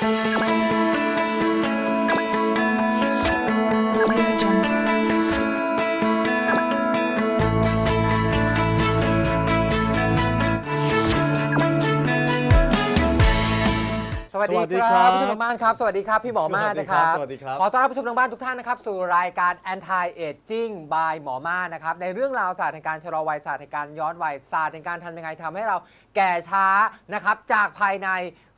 ส วัสดีสวัสดีคครัรับบผู้ชมทางบ้านครับ สวัสดีครับพี่หมอมาศนะครับ สวัสดีครับ ขอต้อนรับผู้ชมทางบ้านทุกท่านนะครับ สู่รายการ Anti Aging by หมอมาศนะครับ ในเรื่องราวศาสตร์แห่งการชะลอวัยศาสตร์แห่งการย้อนวัยศาสตร์แห่งการทำยังไงทำให้เราแก่ช้านะครับ จากภายใน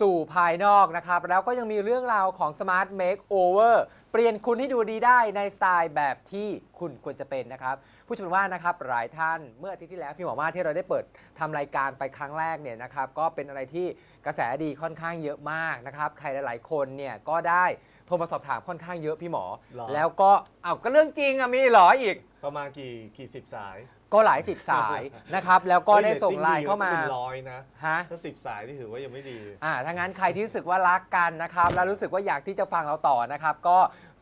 สู่ภายนอกนะครับ แล้วก็ยังมีเรื่องราวของ Smart Makeover เปลี่ยนคุณให้ดูดีได้ในสไตล์แบบที่คุณควรจะเป็นนะครับ ผู้ชมทางบ้านนะครับหลายท่านเมื่ออาทิตย์ที่แล้วพี่หมอมาศที่เราได้เปิดทำรายการไปครั้งแรกเนี่ยนะครับก็เป็นอะไรที่กระแสดีค่อนข้างเยอะมากนะครับใครหลาย ๆ คนเนี่ยก็ได้โทรมาสอบถามค่อนข้างเยอะพี่หมอ หรอ แล้วก็เอ้าก็เรื่องจริงอะมีเหรออีก ประมาณกี่กี่สิบสาย ก็หลายสิบสายนะครับ แล้วก็ได้ส่งไลน์เข้ามาเป็นร้อยนะฮะถ้าสิบสายที่ถือว่ายังไม่ดีอ่าถ้างั้นใครที่รู้สึกว่ารักกันนะครับ แล้วรู้สึกว่าอยากที่จะฟังเราต่อนะครับ ก็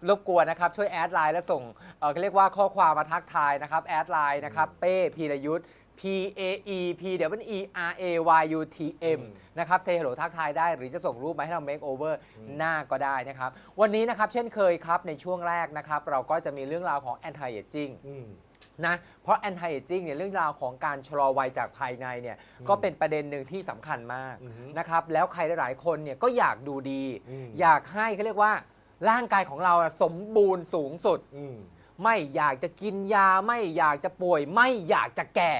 รบกวนนะครับ ช่วยแอดไลน์และส่งเอ่อเรียกว่าข้อความมาทักทายนะครับแอดไลน์นะครับเป้พีรยุทธ์ P A E P W E R A Y U T M นะครับเซฮัลโหลทักทายได้ หรือจะส่งรูปมาให้เรา make over หน้าก็ได้นะครับ วันนี้นะครับเช่นเคยครับในช่วงแรกนะครับ เราก็จะมีเรื่องราวของ anti aging อืม นะเพราะ anti aging เนี่ยเรื่องราวของการชะลอวัยจากภายในเนี่ยก็เป็นประเด็นหนึ่งที่สำคัญมากอือฮึนะครับแล้วใครหลายๆคนเนี่ยก็อยากดูดี อืม อยากให้เขาเรียกว่าร่างกายของเราอะสมบูรณ์สูงสุด อืม ไม่อยากจะกินยาไม่อยากจะป่วย ไม่อยากจะแก่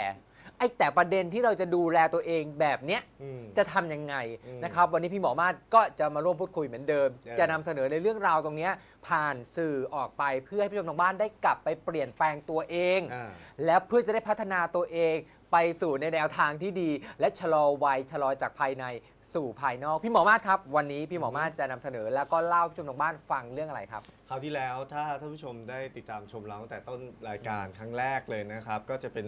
ไอ้แต่ประเด็นที่เราจะดูแลตัวเองแบบเนี้ยอืม จะทำยังไงอืมนะครับ วันนี้พี่หมอมาศก็จะมาร่วมพูดคุยเหมือนเดิม เออ จะนำเสนอในเรื่องราวตรงเนี้ยผ่านสื่อออกไปเพื่อให้ผู้ชมทางบ้านได้กลับไปเปลี่ยนแปลงตัวเอง อ่า แล้วเพื่อจะได้พัฒนาตัวเองไปสู่ในแนวทางที่ดี และชะลอวัยชะลอจากภายในสู่ภายนอก พี่หมอมาศครับ วันนี้พี่หมอมาศจะนำเสนอ แล้วก็เล่าให้ผู้ชมทางบ้านฟังเรื่องอะไรครับ คราวที่แล้วถ้าท่านผู้ชมได้ติดตามชมเราตั้งแต่ต้นรายการครั้งแรกเลยนะครับ ก็จะเป็น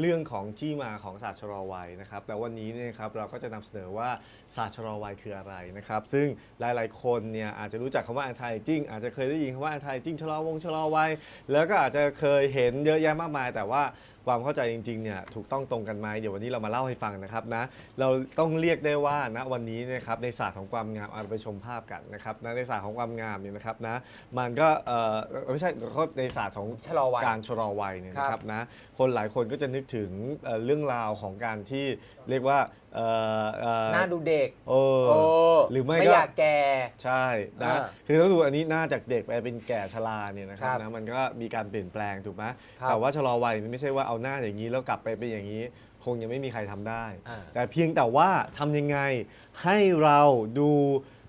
เรื่องของที่มาของศาสตร์ชะลอวัยนะครับแต่วันนี้เนี่ยครับเราก็จะนำเสนอว่าศาสตร์ชะลอวัยคืออะไรนะครับ ซึ่งหลายๆ คนเนี่ยอาจจะรู้จักคำว่า anti aging อาจจะเคยได้ยินคำว่า anti aging ชะลอวงชะลอวัยแล้วก็อาจจะเคยเห็นเยอะแยะมากมาย แต่ว่าความเข้าใจจริงๆเนี่ยถูกต้องตรงกันไหมเดี๋ยววันนี้เรามาเล่าให้ฟังนะครับนะเราต้องเรียกได้ว่าณวันนี้เนะครับในศาสตร์ของความงามเอาไปชมภาพกันนะครับนะในศาสตร์ของความงามเนี่ยนะครับนะมันก็เอ่อไม่ใช่เขาในศาสตร์ของชะลอวัยการชะลอวัยเนี่ยนะคครัรับบนะคนหลายคนก็จะนึกถึงเอ่อเรื่องราวของการที่เรียกว่า เอ่อเอ่อหน้าดูเด็กเออ โอ้หรือไม่ไม่ก็อยากแก่ ใช่นะอ่าคือต้องดูอันนี้หน้าจากเด็กไปเป็นแก่ชราเนี่ยนะครับครับนะมันก็มีการเปลี่ยนแปลงถูกไหมครับแต่ว่าชะลอวัยมันไม่ใช่ว่าเอาหน้าอย่างนี้แล้วกลับไปเป็นอย่างนี้ คงยังไม่มีใครทำได้ อ่า แต่เพียงแต่ว่าทำยังไงให้เราดู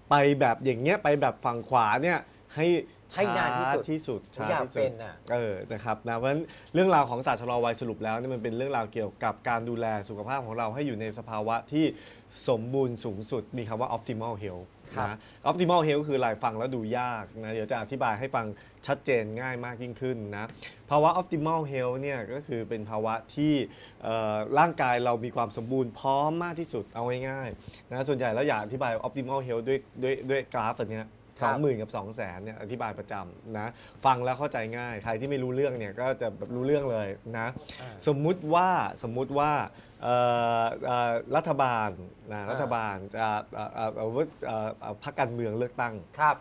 ไปแบบอย่างเงี้ยไปแบบฝั่งขวาเนี่ยให้ ให้นานที่สุดช้ที่สุดผมช้าอยากที่สุเป็ดนน่ะ เออนะครับนะเพราะฉะนั้นเรื่องราวของศาสตร์ชะลอวัยสรุปแล้วเนี่ยมันเป็นเรื่องราวเกี่ยวกับการดูแลสุขภาพของเราให้อยู่ในสภาวะที่สมบูรณ์สูงสุดมีคำว่า optimal health ครับนะ optimal health คืออะไรฟังแล้วดูยากนะเดี๋ยวจะอธิบายให้ฟังชัดเจนง่ายมากยิ่งขึ้นนะภาวะ optimal health เนี่ยก็คือเป็นภาวะที่เอ่อร่างกายเรามีความสมบูรณ์พร้อมมากที่สุดเอาง่ายๆนะส่วนใหญ่แล้วอยากอธิบาย optimal health ด้วยด้วยด้วยกราฟอันเนี้ยครั สอบงหมื่นกับสองแสนเนี่ยอธิบายประจำนะฟังแล้วเข้าใจง่าย ใครที่ไม่รู้เรื่องเนี่ยก็จะแบบรู้เรื่องเลยนะอ่าสมมุติว่าสมมุติว่าเอ่อเอ่อรัฐบาลนะอ่ารัฐบาลจะเอ่อเอ่อเอ่อเอ่อเอ่อพรรคการเมืองเลือกตั้ง ครับ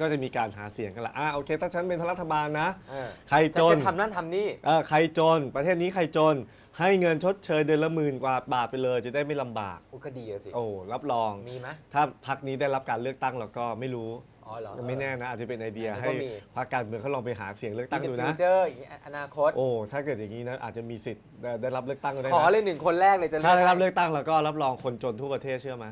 ก็จะมีการหาเสียงกันละอ่าโอเคถ้าฉันเป็นรัฐบาลนะ เออใครจะจนจะทำนั่นทำนี่ เอ่อใครจนประเทศนี้ใครจน ให้เงินชดเชยเดือนละหมื่นกว่าบาทไปเลย จะได้ไม่ลำบากอุยก็ดีอะสิ โอ้รับรอง มีไหมถ้าพรรคนี้ได้รับการเลือกตั้งแล้วก็ไม่รู้ อ๋อเหรอไม่แน่นะอาจจะเป็นไอเดียอันนี้ให้ก็มีพรรคการเมืองเขาลองไปหาเสียงเลือกตั้งมีดูแต่นะฟิวเจอร์อนาคต โอ้ถ้าเกิดอย่างนี้นะอาจจะมีสิทธิ์ได้ได้รับเลือกตั้งก็ได้ขอนะเลยหนึ่งคนแรกเลยจะถ้าได้รับให้เลือกตั้งแล้วก็รับรองคนจนทั่วประเทศเชื่อไหม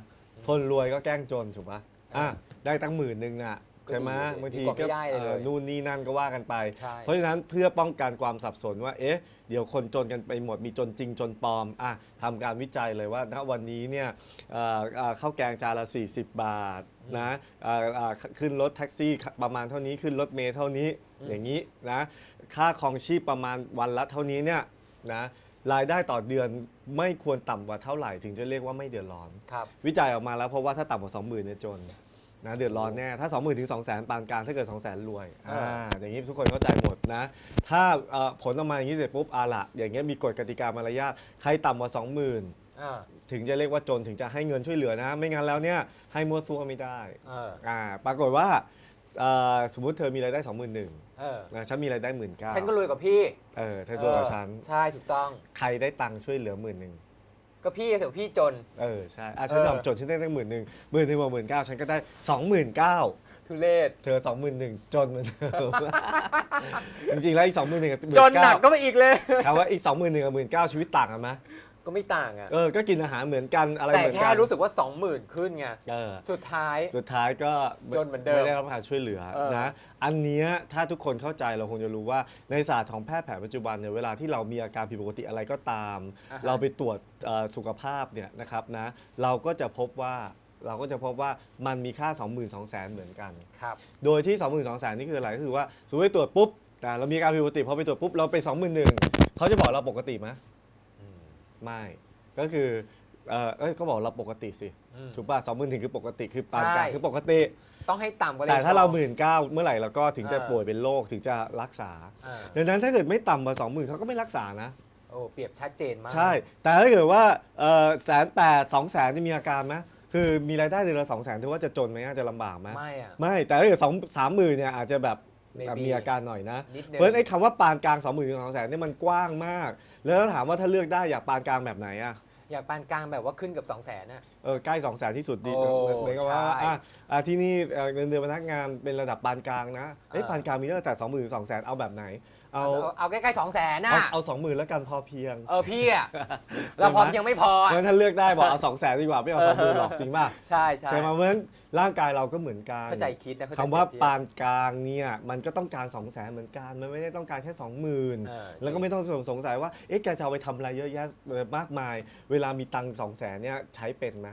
คนรวยก็แกล้งจนถูกปะอะได้ตั้งหมื่นหนึ่งน่ะก็ ใช่ไหมดีบางทีดีกว่าก็ไม่ได้เลย เอ่อนู่นนี่นั่นก็ว่ากันไป ใช่ เพราะฉะนั้นเพื่อป้องกันความสับสนว่า เอ๊ะ เดี๋ยวคนจนกันไปหมดมีจนจริงจนปลอมอะทำการวิจัยเลยว่าณวันนี้เนี่ยเอ่อเอ่อข้าวแกงจานละ 40 บาทนะเอ่อเอ่อขึ้นรถแท็กซี่ประมาณเท่านี้ขึ้นรถเมล์เท่านี้อย่างนี้นะค่าครองชีพประมาณวันละเท่านี้เนี่ยนะรายได้ต่อเดือนไม่ควรต่ำกว่าเท่าไหร่ ถึงจะเรียกว่าไม่เดือดร้อน ครับ วิจัยออกมาแล้วเพราะว่าถ้าต่ำกว่า 20,000เนี่ยจน นะเดือดร้อนแน่ถ้า 20,000ถึง200,000ปานกลางถ้าเกิด 200,000รวยอ่าอ่าอย่างนี้ทุกคนเข้าใจหมดนะ ถ้าเอ่อผลออกมาอย่างนี้เสร็จปุ๊บอาละอย่างเงี้ยมีกฎกติกามารยาทใครต่ำกว่า20,000 อ่าถึงจะเรียกว่าจนถึงจะให้เงินช่วยเหลือนะ ไม่งั้นแล้วเนี่ยให้มั่วซั่วไม่ได้เอออ่าปรากฏว่าเอ่อสมมุติเธอมีรายได้สองหมื่นหนึ่งเออนะฉันมีรายได้หมื่นเก้าฉันก็รวยกว่าพี่เออเธอตัวกับฉัน ใช่ถูกต้อง ใครได้ตังค์ช่วยเหลือหมื่นหนึ่ง ก็พี่เถอะพี่จน เออใช่อะฉันเออทำจนฉันได้ตั้งหมื่นหนึ่งหมื่นหนึ่งกว่าหมื่นเก้าฉันก็ได้สองหมื่นเก้าทุเรศเธอสองหมื่นหนึ่งจนเหมือนเดิมจริงๆแล้วอีกสองหมื่นหนึ่งกับหมื่จนนหนัเก้ากก็ไปอีกเลยถามว่าอีกสองหมื่นหนึ่งกับหมื่นเก้าชีวิตต่างกันไหม ก็ไม่ต่างอะ เออ ก็กินอาหารเหมือนกันอะไรแต่เหมือนแค่กันรู้สึกว่า 20,000 ขึ้นไง เออ สุดท้าย สุดท้ายก็จนเหมือนเดิมไม่ได้รับการช่วยเหลือเออนะ อันเนี้ยถ้าทุกคนเข้าใจเราคงจะรู้ว่าในศาสตร์ของแพทย์แผนปัจจุบันเนี่ยเวลาที่เรามีอาการผิดปกติอะไรก็ตาม อ่าฮะ เราไปตรวจเอ่อสุขภาพเนี่ยนะครับนะ เราก็จะพบว่าเราก็จะพบว่ามันมีค่า 2 2 0 0 0 0เหมือนกัน ครับ โดยที่ 2 2 0 0 0นี่คืออะไรก็คือว่าสมมติไปตรวจปุ๊บนะเรามีอาการผิดปกติพอไปตรวจปุ๊บเราไป 21,000เขาจะบอกเราปกติไหม ไม่ ก็คือเออเอ้ยก็บอกเราปกติสิอืม ถูกป่ะสองหมื่นถึงคือปกติคือปานกลางใช่ คือปกติ ต้องให้ต่ำกว่าเลแต่ยถ้าเราหมื่นเก้าเมื่อไหร่เราก็ถึงจะเออ ป่วยเป็นโรคถึงจะรักษา อ่าดังนั้นถ้าเกิดไม่ต่ำกว่าสองหมื่นเขาก็ไม่รักษานะ โอ้เปรียบชัดเจนมาก ใช่ แต่ถ้าเกิดว่าแสนแปดสองแสนจะมีอาการไหมคือมีรายได้เดือนละสองแสนถือว่าจะจนไหมจะลำบากไหมไม่อะไม่ แต่ถ้าเกิดสองสามหมื่นเนี่ยอาจจะแบบ Maybe มีอาการหน่อยนะ นิดนึง เพราะฉะนั้นไอ้คำว่าปานกลางสองหมื่นถึงสองแสนเนี่ยมันกว้างมาก แล้วถ้าถามว่าถ้าเลือกได้อยากปานกลางแบบไหนอะอยากปานกลางแบบว่าขึ้นกับ 2 0 0 0 0นน่ะ เออใกล้สองแสนที่สุดดีโอ้เหมือนกับว่าใช่อะอะที่นี่เอ่อเงินเดือนพนักงานเป็นระดับปานกลางนะเอ้ยอ่า ปานกลางมีตั้งแต่สองหมื่นสองแสนเอาแบบไหนเอาเอาเอาใกล้ๆ2 0 0 0 0นน่ะเอาเอาสองหมื่นแล้วกันพอเพียง เออพี่อะเราพอยังไม่พอเพอะราะฉะนั้นถ้าเลือกได้บอกเอาสองแสนดีกว่าไม่เอาสองหมื่นหรอกจริงป่ะใช่ใช่ใช่ไหมเพราะฉะนั้นร่างกายเราก็เหมือนกันเข้าใจคิดนะเข้ใจคำว่าเปรียบเทียบปานกลางเนี่ยมันก็ต้องการ2องแสนเหมือนกันมันไม่ได้ต้องการแค่20,000เออแล้วก็ไม่ต้องสงสัยว่าเอ๊ะแกจะเอาไปทำอะไรเยอะแยะมากมาย เวลามีตังค์สองแสนเนี่ยใช้เป็นไหม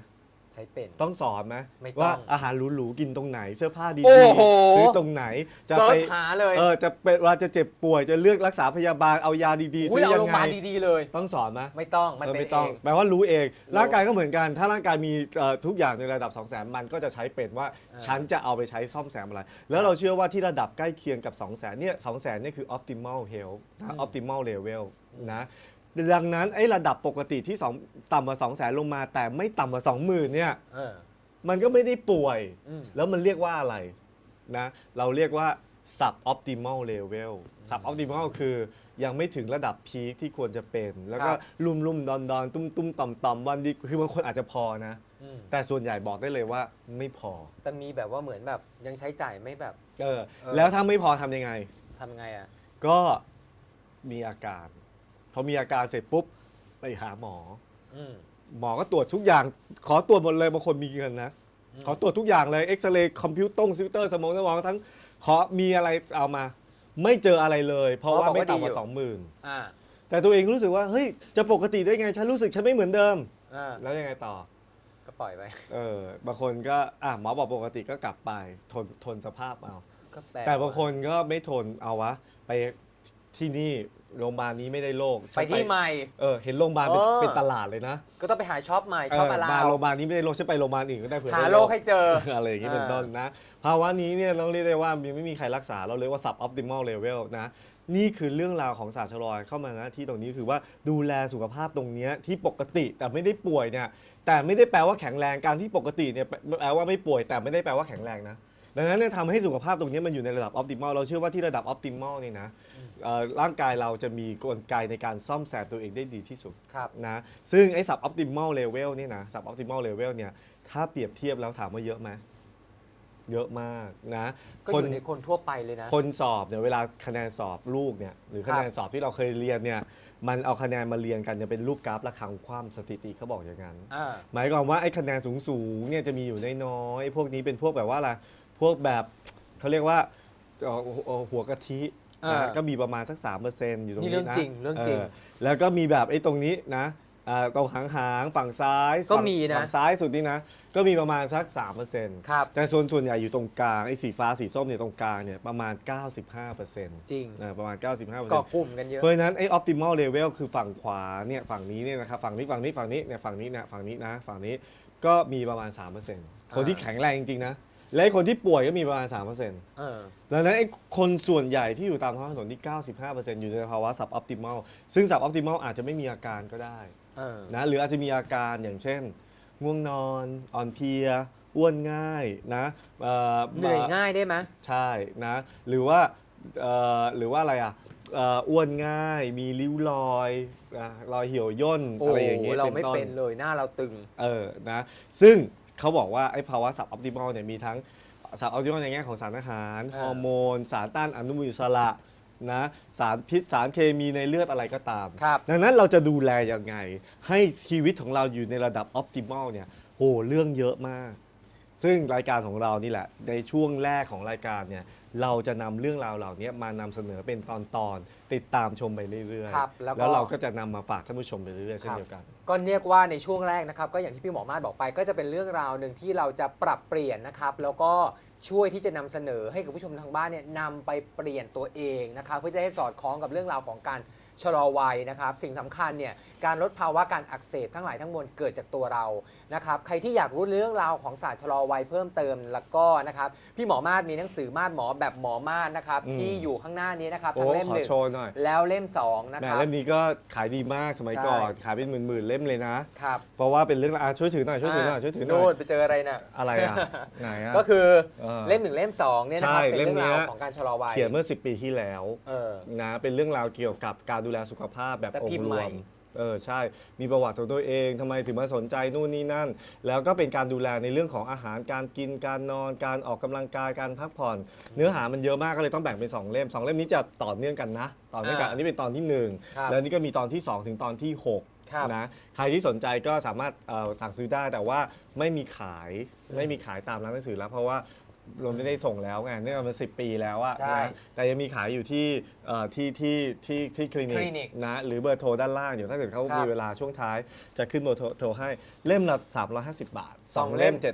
ใช้เป็น ต้องสอนไหมไม่ต้องว่าอาหารหรูๆกินตรงไหน เสื้อผ้าดีโอ้โห ๆซื้อตรงไหนจะเซิไปร์ชหาเลยเออจะเป็นเวลาจะเจ็บป่วยจะเลือกรักษาพยาบาลเอายาดีๆอุ้ซื้ยอเอายัโรงพงยาบาไงลดีๆเลย ต้องสอนไหม ไม่ต้องมันเออเป็นไม่เอต้องง แปลว่ารู้เอง ร่างกายก็เหมือนกัน ถ้าร่างกายมีเอ่อทุกอย่างในระดับ 2 0 0 0 0 0 มันก็จะใช้เป็นว่าอ่าฉันจะเอาไปใช้ซ่อมแซมอะไร แล้วเราเชื่อว่าที่ระดับใกล้เคียงกับ 2 0 0 0 0 0เนี่ย2 0 0 0 0เนี่ยคือ optimal health นะ optimal level นะ ดังนั้นไอ้ระดับปกติที่2ต่ำกว่า2 0 0 0 0 0ลงมา แต่ไม่ต่ำกว่า 20,000เนี่ย เออ มันก็ไม่ได้ป่วย อืม แล้วมันเรียกว่าอะไรนะ เราเรียกว่า sub optimal level sub optimal คือยังไม่ถึงระดับพีคที่ควรจะเป็น แล้วก็ครับ ลุ่มลุ่มดอนดอนตุ้มตุ้มต่อมต่อมวันดี คือบางคนอาจจะพอนะ อืมแต่ส่วนใหญ่บอกได้เลยว่าไม่พอ แต่มีแบบว่าเหมือนแบบยังใช้จ่ายไม่แบบ เออเออแล้วถ้าไม่พอทำยังไง ทำไงอะ ก็มีอาการ พอมีอาการเสร็จปุ๊บไปหาหมอ อืม หมอก็ตรวจทุกอย่าง ขอตรวจหมดเลยบางคนมีเงินนะอืมขอตรวจทุกอย่างเลยเอ็กซเรย์คอมพิวเตอร์คอมพิวเตอร์สมองสมองทั้งขอมีอะไรเอามา ไม่เจออะไรเลย เพราะว่าไม่ต่ำกว่าสองหมื่นอ่าแต่ตัวเองรู้สึกว่าเฮ้ยจะปกติได้ไงฉันรู้สึกฉันไม่เหมือนเดิม อ่าแล้วยังไงต่อ ก็ปล่อยไปเออบางคนก็อะหมอบอกปกติก็กลับไปทนทนสภาพเอา ก็ปลแต่บางคนก็ไม่ทนเอาวะ ไปที่นี่ โรงพยาบาลนี้ไม่ได้โรคไปที่ใหม่ เออเห็นโรงพยาบาลเป็นเออ เป็นตลาดเลยนะก็ต้องไปหาช็อปใหม่เอช็อปออะไรมาโรงพยาบาลนี้ไม่ได้โรคฉันไปโรงพยาบาลอื่นก็ได้เผื่อหาได้ โรคให้เจอ อะไรอย่างนี้เป็นอ่าต้นนะ ภาวะนี้เนี่ยต้องเรียกได้ว่ามีไม่มีใครรักษาเราเรียกว่า sub optimal level นะนี่คือเรื่องราวของศาสตร์ชะลอยเข้ามาหน้าที่ตรงนี้คือว่าดูแลสุขภาพตรงเนี้ยที่ปกติแต่ไม่ได้ป่วยเนี่ยแต่ไม่ได้แปลว่าแข็งแรงการที่ปกติเนี่ยแปลว่าไม่ป่วยแต่ไม่ได้แปลว่าแข็งแรงนะ ดังนั้นเนี่ยทำให้สุขภาพตรงนี้มันอยู่ในระดับ optimal เราเชื่อว่าที่ระดับ optimal เนี่ยนะเอ่อร่างกายเราจะมีกลไกในการซ่อมแซมตัวเองได้ดีที่สุดครับ นะซึ่งไอ้ sub optimal level เนี่ยนะ sub optimal level เนี่ยถ้าเปรียบเทียบแล้วถามว่าเยอะไหมเยอะมากนะก็คอนยู่ในคนทั่วไปเลยนะ คนสอบเนี่ยเวลาคะแนนสอบลูกเนี่ยหรือคะแนนสอบที่เราเคยเรียนเนี่ยมันเอาคะแนนมาเรียงกันจะเป็นรูปกราฟระคังความสถิติเขาบอกอย่างนั้น อ่า หมายความว่าไอ้คะแนนสูงๆเนี่ยจะมีอยู่น้อยๆไอ้พวกนี้เป็นพวกแบบว่าอะไร พวกแบบเขาเรียกว่าเอ่อเอ่อหัวกะทิอ่านะก็มีประมาณสัก 3%อยู่ตรงนี่นี้เรื่องนะจริงเรื่องจริงแล้วก็มีแบบไอ้ตรงนี้นะอ่าตรงหางหางๆฝั่งซ้ายก็ฝั่งมีนะ ฝั่งซ้ายสุดนี่นะ ก็มีประมาณสัก 3%ครับ แต่ส่วนส่วนใหญ่อยู่ตรงกลางไอ้สีฟ้าสีส้มเนี่ยตรงกลางเนี่ยประมาณ 95%จริงนะประมาณ 95%เกาะกลุ่มกันเยอะ เพราะฉะนั้นไอ้ optimal level คือฝั่งขวาเนี่ยฝั่งนี้เนี่ยนะครับฝั่งนี้ฝั่งนี้ฝั่งนี้เนี่ยฝั่งนี้เนี่ยฝั่งนี้นะฝั่งนี้ก็มีประมาณ 3%คนที่แข็งแรงจริงๆนะ และไอ้คนที่ป่วยก็มีประมาณ 3%เออ ดังนั้นไอ้คนส่วนใหญ่ที่อยู่ตามท้องถนนที่ 95%อยู่ในภาวะ sub optimal ซึ่ง sub optimal อาจจะไม่มีอาการก็ได้เออ นะหรืออาจจะมีอาการอย่างเช่น ง่วงนอน อ่อนเพลีย อ้วนง่ายนะเอ่อ เหนื่อยง่ายได้ไหม ใช่นะ หรือว่าเอ่อหรือว่าอะไรอะเอ่ออ้วนง่าย มีริ้วรอยนะรอยเหี่ยวย่นโอ้อะไรอย่างเงี้ยเราไม่ต้นเป็นเลยหน้าเราตึง เออนะซึ่ง เขาบอกว่าไอ้ภาวะสับออปติมอลเนี่ยมีทั้งสับออปติมอลในแง่ของสารอาหารอ่าฮอร์โมน สารต้านอนุมูลอิสระนะสารพิษสารเคมีในเลือดอะไรก็ตาม ครับ ดังนั้นเราจะดูแลยังไง ให้ชีวิตของเราอยู่ในระดับออปติมอลเนี่ยโอ้เรื่องเยอะมาก ซึ่งรายการของเรานี่แหละ ในช่วงแรกของรายการเนี่ยเราจะนำเรื่องราวเหล่านี้มานำเสนอเป็นตอนๆติดตามชมไปเรื่อยครับแล้วก็ แล้วเราก็จะนำมาฝากท่านผู้ชมไปเรื่อยๆเช่นครับเดียวกัน ก็เรียกว่าในช่วงแรกนะครับ ก็อย่างที่พี่หมอมาดบอกไป ก็จะเป็นเรื่องราวหนึ่งที่เราจะปรับเปลี่ยนนะครับ แล้วก็ช่วยที่จะนำเสนอให้กับผู้ชมทางบ้านเนี่ยนำไปเปลี่ยนตัวเองนะครับเพื่อจะให้สอดคล้องกับเรื่องราวของการ ชะลอวัยนะครับ สิ่งสำคัญเนี่ยการลดภาวะการอักเสบทั้งหลายทั้งมวลเกิดจากตัวเรานะครับใครที่อยากรู้เรื่องราวของศาสตร์ชะลอวัยเพิ่มเติมแล้วก็นะครับพี่หมอมาศมีหนังสือมาศหมอแบบหมอมาศนะครับอืม ที่อยู่ข้างหน้านี้นะครับโอ้ทั้งเล่มขอหนึ่งโชว์หน่อยแล้วเล่มสองนะแหมครับ เล่มนี้ก็ขายดีมากสมัยใช่ ก่อนขายเป็นหมื่นๆเล่มเลยนะ ครับเพราะว่าเป็นเรื่องอะช่วยถือหน่อยช่วยถือหน่อยช่วยถือหน่อโน่ยนไปเจออะไรน่ะ อะไรอะ ไหนอะ ก็คือเออเล่มหนึ่งเล่มสองเนี่ยนะครับใช่เป็นเล่มเรื่องราวเนี้ยของการชะลอวัยเขียนเมื่อ 10 ปีที่แล้วเออ นะเป็นเรื่องราวเกี่ยวกับการดูแลสุขภาพแบบแต่องพิมพ์ค์รใหม่วมเออใช่ มีประวัติของตัวเองทำไมถึงมาสนใจนู่นนี่นั่น แล้วก็เป็นการดูแลในเรื่องของอาหารการกินการนอน การออกกำลังกายการพักผ่อน เนื้อหามันเยอะมากก็เลยต้องแบ่งเป็นสองเล่มสองเล่มนี้จะต่อเนื่องกันนะต่อเนื่องกันอ่าอันนี้เป็นตอนที่หนึ่งครับแล้วนี่ก็มีตอนที่สองถึงตอนที่หกครับนะใครที่สนใจก็สามารถเอ่อสั่งซื้อได้แต่ว่าไม่มีขายอืมไม่มีขายตามร้านหนังสือแล้วเพราะว่า เราไม่ได้ส่งแล้วไงเนื่องจากมันสิปีแล้วอะใช่นะแต่ยังมีขายอยู่ที่เอ่อที่ที่ที่ที่คลินิคลินิกนะหรือเบอร์โทรด้านล่างอยู่ถ้าเกิดเขาครับมีเวลาช่วงท้าย จะขึ้นเบอร์โทรโทรให้เล่มละ350 บาท สอง2 เล่เล่ม ม 700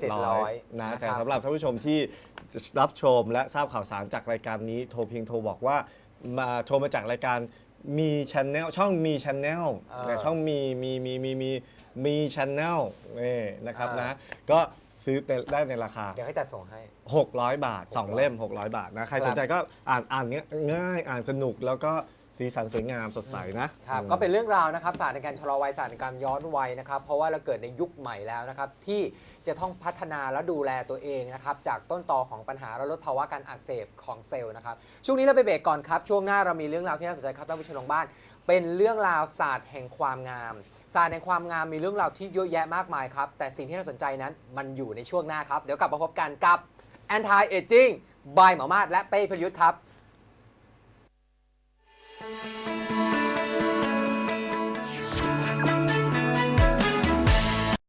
700นะนะครับแต่สำหรับท่านผู้ชมที่รับชมและทราบข่าวสารจากรายการนี้โทรเพียงโทรบอกว่ามาโทรมาจากรายการ มีชแนลช่องมีชแนลเออแต่ช่องมีมีมีมีมีมีชแนลนี่นะครับอ่าน นะ ก็ซื้อได้ในราคา เดี๋ยวให้จัดส่งให้ 600 บาท 2 เล่ม 600 บาทนะ ใครครับ สนใจก็อ่านอ่านเนี้ยง่ายอ่านสนุกแล้วก็ สีสันสวยงามสดใสนะครับอืมก็เป็นเรื่องราวนะครับศาสตร์ในการชะลอวัยศาสตร์ในการย้อนวัยนะครับ เพราะว่าเราเกิดในยุคใหม่แล้วนะครับ ที่จะต้องพัฒนาและดูแลตัวเองนะครับ จากต้นตอของปัญหาและลดภาวะการอักเสบของเซลล์นะครับ ช่วงนี้เราไปเบรกก่อนครับ ช่วงหน้าเรามีเรื่องราวที่น่าสนใจครับท่านผู้ชมทางบ้าน เป็นเรื่องราวศาสตร์แห่งความงาม ศาสตร์แห่งความงามมีเรื่องราวที่เยอะแยะมากมายครับแต่สิ่งที่น่าสนใจนั้นมันอยู่ในช่วงหน้าครับเดี๋ยวกลับมาพบกันกับ Anti Aging by หมอมาศและเป้พลยุทธ์ครับ